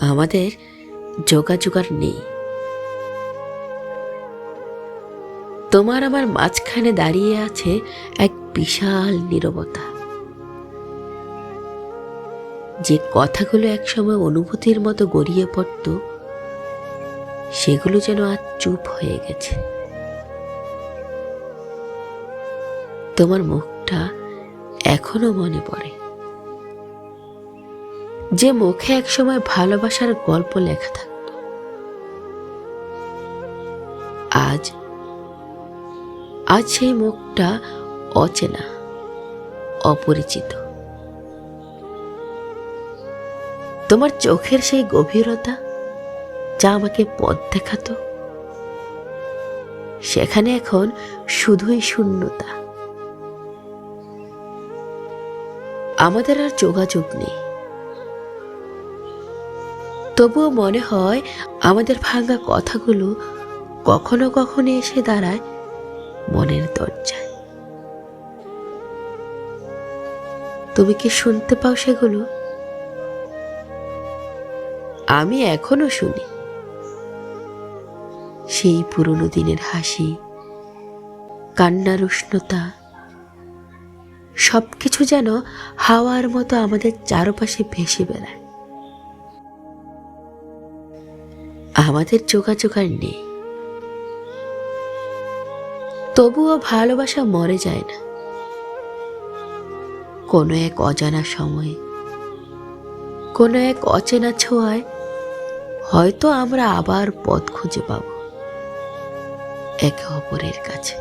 আমাদের যোগাযোগ আর নেই। তোমার আমার মাঝখানে দাঁড়িয়ে আছে এক বিশাল নীরবতা। যে কথাগুলো একসময় অনুভূতির মতো গড়িয়ে পড়ত, সেগুলো যেন আজ চুপ হয়ে গেছে। তোমার মুখটা এখনও মনে পড়ে। যে মুখে একসময় ভালোবাসার গল্প লেখা থাকতো। আজ আজ সেই মুখটা অচেনা, অপরিচিত। তোমার চোখের সেই গভীরতা যা আমাকে পথ দেখাতো, সেখানে এখন শুধুই শূন্যতা। আমাদের আর যোগাযোগ নেই। তবুও মনে হয় আমাদের ভাঙা কথাগুলো কখনো কখনো এসে দাঁড়ায় মনের দরজায়। তুমি কি শুনতে পাও সেগুলো? আমি এখনও শুনি। সেই পুরনো দিনের হাসি, কান্নার উষ্ণতা, সবকিছু যেন হাওয়ার মতো আমাদের চারপাশে ভেসে বেড়ায়। আমাদের যোগাযোগ আর নেই। তবুও ভালোবাসা মরে যায় না। কোনো এক অজানা সময়ে, কোনো এক অচেনা ছোঁয়ায় হয়তো আমরা আবার পথ খুঁজে পাব। একে অপরের কাছে।